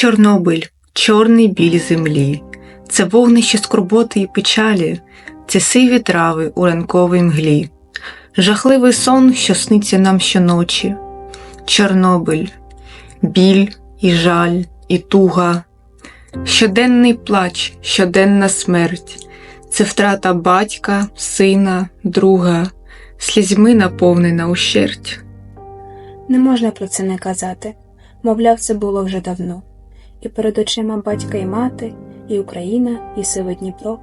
Чорнобиль, чорний біль землі, це вогнище скорботи і печалі, це сиві трави у ранковій мглі, жахливий сон, що сниться нам щоночі. Чорнобиль, біль і жаль, і туга, щоденний плач, щоденна смерть, це втрата батька, сина, друга, слізьми наповнена ущерть. Не можна про це не казати, мовляв, це було вже давно. І перед очима батька і мати, і Україна, і сиве Дніпро.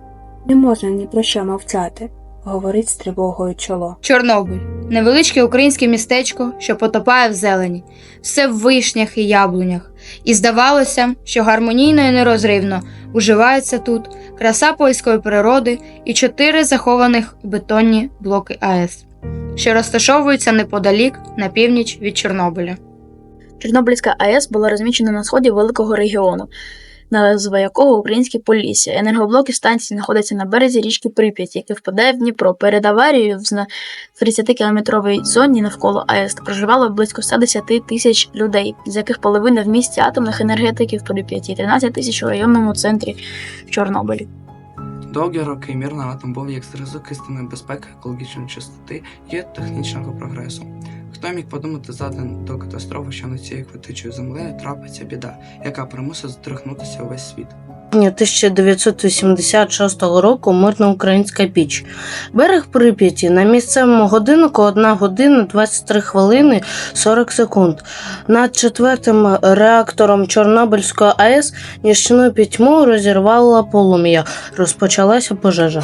Не можна ні про що мовчати, говорить з тривогою чоло. Чорнобиль невеличке українське містечко, що потопає в зелені, все в вишнях і яблунях. І здавалося, що гармонійно і нерозривно уживаються тут краса польської природи і чотири захованих бетонні блоки АЕС, що розташовуються неподалік на північ від Чорнобиля. Чорнобильська АЕС була розміщена на сході великого регіону, назва якого Українське Полісся. Енергоблоки станції знаходяться на березі річки Прип'ять, який впадає в Дніпро. Перед аварією в зна- 30-кілометровій зоні навколо АЕС проживало близько 110 тисяч людей, з яких половина в місті атомних енергетиків Прип'яті, 13 тисяч у районному центрі Чорнобилі. Довгі роки мірний атом був як зразок істинної безпеки, екологічної чистоти і технічного прогресу. Хто міг подумати за день до катастрофи, що над цією квитичою землею трапиться біда, яка примусить здригнутися увесь світ. Ні, 1986 року мирна українська піч. Берег Прип'яті на місцевому годиннику 1 година 23 хвилини 40 секунд. Над четвертим реактором Чорнобильської АЕС нічну пітьму розірвала полум'я. Розпочалася пожежа.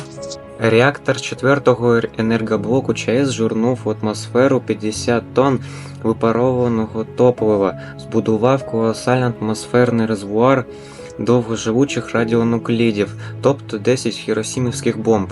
Реактор четвертого енергоблоку ЧАЕС журнув в атмосферу 50 тонн випарованого топлива, збудував колосальний атмосферний резервуар довгоживучих радіонуклідів, тобто 10 хіросімівських бомб.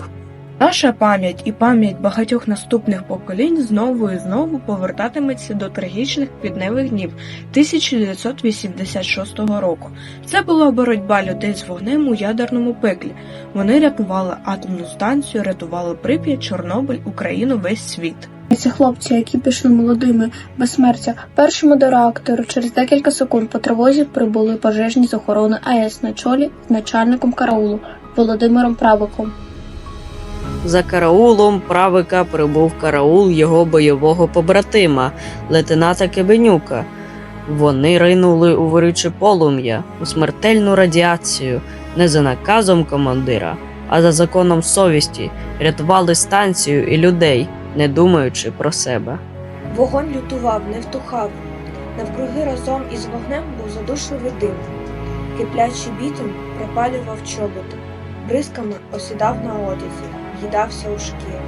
Наша пам'ять і пам'ять багатьох наступних поколінь знову і знову повертатиметься до трагічних квітневих днів 1986 року. Це була боротьба людей з вогнем у ядерному пеклі. Вони рятували атомну станцію, рятували Прип'ять, Чорнобиль, Україну, весь світ. Ці хлопці, які пішли молодими, безсмертя, першому до реактору через декілька секунд по тривозі прибули пожежні з охорони АЕС на чолі з начальником караулу Володимиром Правиком. За караулом правика прибув караул його бойового побратима, лейтенанта Кебенюка. Вони ринули у вирюче полум'я, у смертельну радіацію, не за наказом командира, а за законом совісті, рятували станцію і людей, не думаючи про себе. Вогонь лютував, не втухав. Навкруги разом із вогнем був задушливий дим. Киплячий бітум пропалював чоботи, бризками осідав на одязі, їдався у шкіру.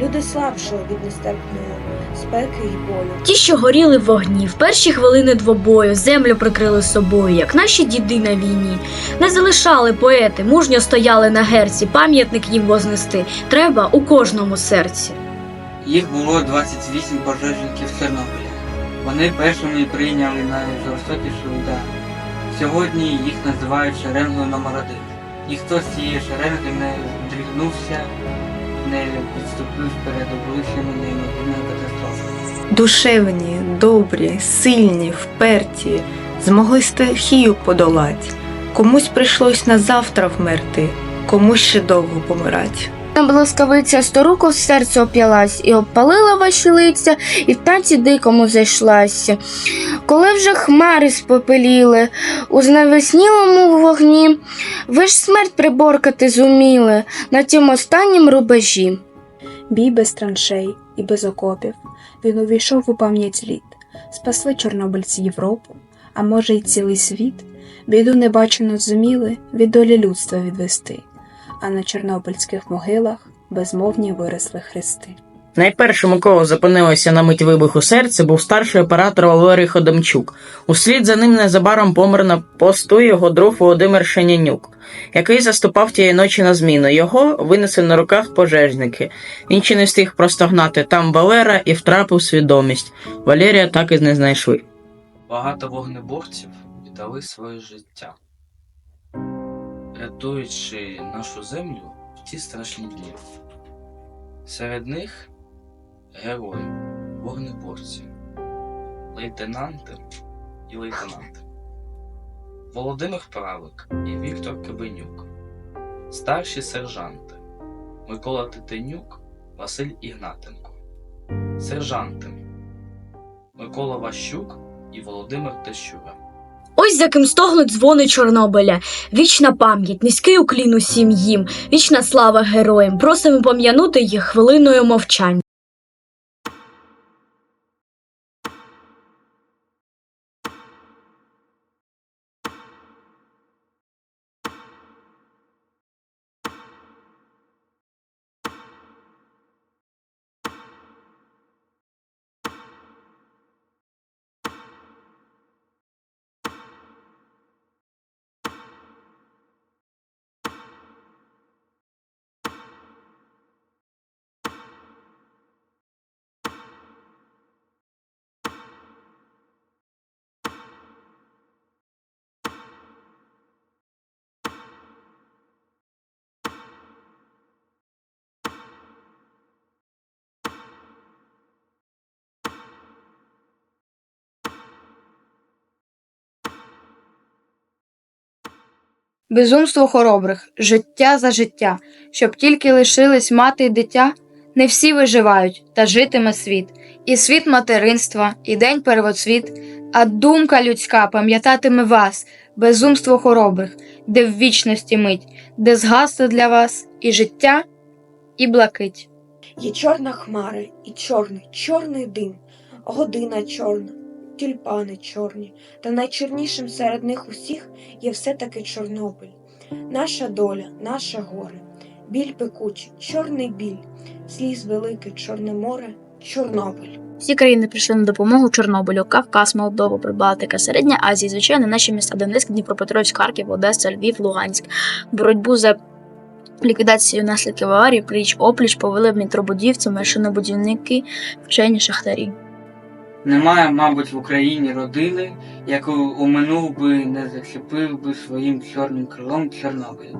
Люди слабшали від нестерпної спеки і болю. Ті, що горіли в вогні, в перші хвилини двобою землю прикрили собою, як наші діди на війні. Не залишали поети, мужньо стояли на герці, пам'ятник їм вознести. Треба у кожному серці. Їх було 28 пожежників з Чорнобиля. Вони першими прийняли найжорстокіший удар. Сьогодні їх називають шеренгою номер 1 Ніхто з цієї шеренги не здригнувся, нею, підступив перед обличчями неймовірної катастрофи. Душевні, добрі, сильні, вперті, змогли стихію подолати. Комусь прийшлось на завтра вмерти, комусь ще довго помирать. Блискавиця сторуку в серце оп'ялась і обпалила ваші лиця, і в танці дикому зайшлася. Коли вже хмари спопеліли у знавеснілому вогні, ви ж смерть приборкати зуміли на тім останнім рубежі. Бій без траншей і без окопів. Він увійшов у пам'ять літ. Спасли чорнобильці Європу, а може й цілий світ. Біду небачено зуміли від долі людства відвести, а на чорнобильських могилах безмовні виросли хрести. Найпершим, у кого зупинилося на мить вибуху серце, був старший оператор Валерій Ходомчук. Услід за ним незабаром помер на посту його друг Володимир Шенянюк, який заступав тієї ночі на зміну. Його винесли на руках пожежники. Він ще не встиг простогнати там Валера і втрапив свідомість. Валерія так і не знайшли. Багато вогнеборців віддали своє життя, рятуючи нашу землю в ті страшні дні. Серед них герої, вогнеборці, лейтенанти і лейтенанти. Володимир Правик і Віктор Кибенюк. Старші сержанти Микола Титинюк, Василь Ігнатенко. Сержанти Микола Ващук і Володимир Тещура. Ось за ким стогнуть дзвони Чорнобиля. Вічна пам'ять, низький уклін усім їм, вічна слава героям. Просимо пом'янути їх хвилиною мовчання. Безумство хоробрих, життя за життя, щоб тільки лишились мати й дитя, не всі виживають, та житиме світ, і світ материнства, і день первоцвіт, а думка людська пам'ятатиме вас, безумство хоробрих, де в вічності мить, де згасли для вас і життя, і блакить. Є чорна хмара і чорний, чорний дим, година чорна, тюльпани чорні, та найчорнішим серед них усіх є все-таки Чорнобиль. Наша доля, наше горе, біль пекучий, чорний біль, сліз великий, чорне море, Чорнобиль. Всі країни прийшли на допомогу Чорнобилю, Кавказ, Молдова, Прибалтика, Середня Азія, звичайно, наші міста Донецьк, Дніпропетровськ, Харків, Одеса, Львів, Луганськ. Боротьбу за ліквідацію наслідків аварії пліч опліч повели дмитробудівці, машинобудівники, вчені шахтарі. Немає, мабуть, в Україні родини, яку оминув би, не зачепив би своїм чорним крилом Чорнобиль.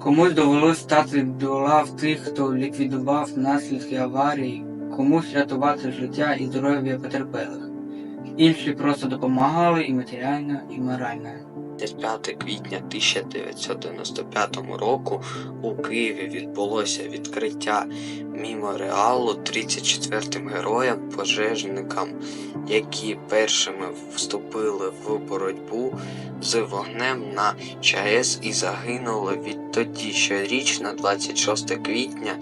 Комусь довелось стати до лав тих, хто ліквідував наслідки аварії, комусь рятувати життя і здоров'я потерпелих. Інші просто допомагали і матеріально, і морально. 5 квітня 1995 року у Києві відбулося відкриття меморіалу 34 героям пожежникам, які першими вступили в боротьбу з вогнем на ЧАЕС і загинули відтоді щорічно 26 квітня,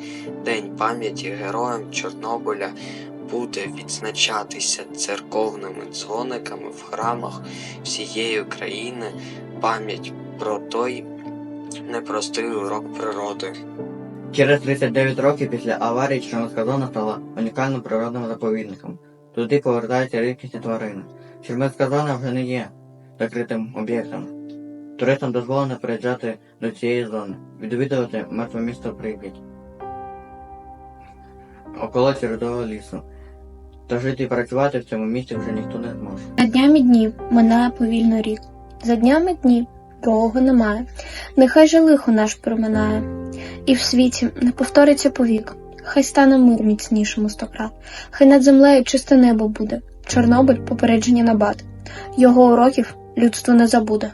День пам'яті героям Чорнобиля буде відзначатися церковними дзвониками в храмах всієї України пам'ять про той непростий урок природи. Через 39 років після аварії Чорноморська зона стала унікальним природним заповідником. Туди повертаються рідкісні тварини. Чорноморська зона вже не є закритим об'єктом. Туристам дозволено приїжджати до цієї зони, відвідувати мертве місто Прип'ять, околиці Рудого лісу. Та жити і працювати в цьому місті вже ніхто не зможе. За днями дні минає повільно рік. За днями дні другого немає. Нехай же лихо наш проминає, і в світі не повториться повік. Хай стане мир міцнішому стократ, хай над землею чисте небо буде. Чорнобиль попередження на бат. Його уроків людство не забуде.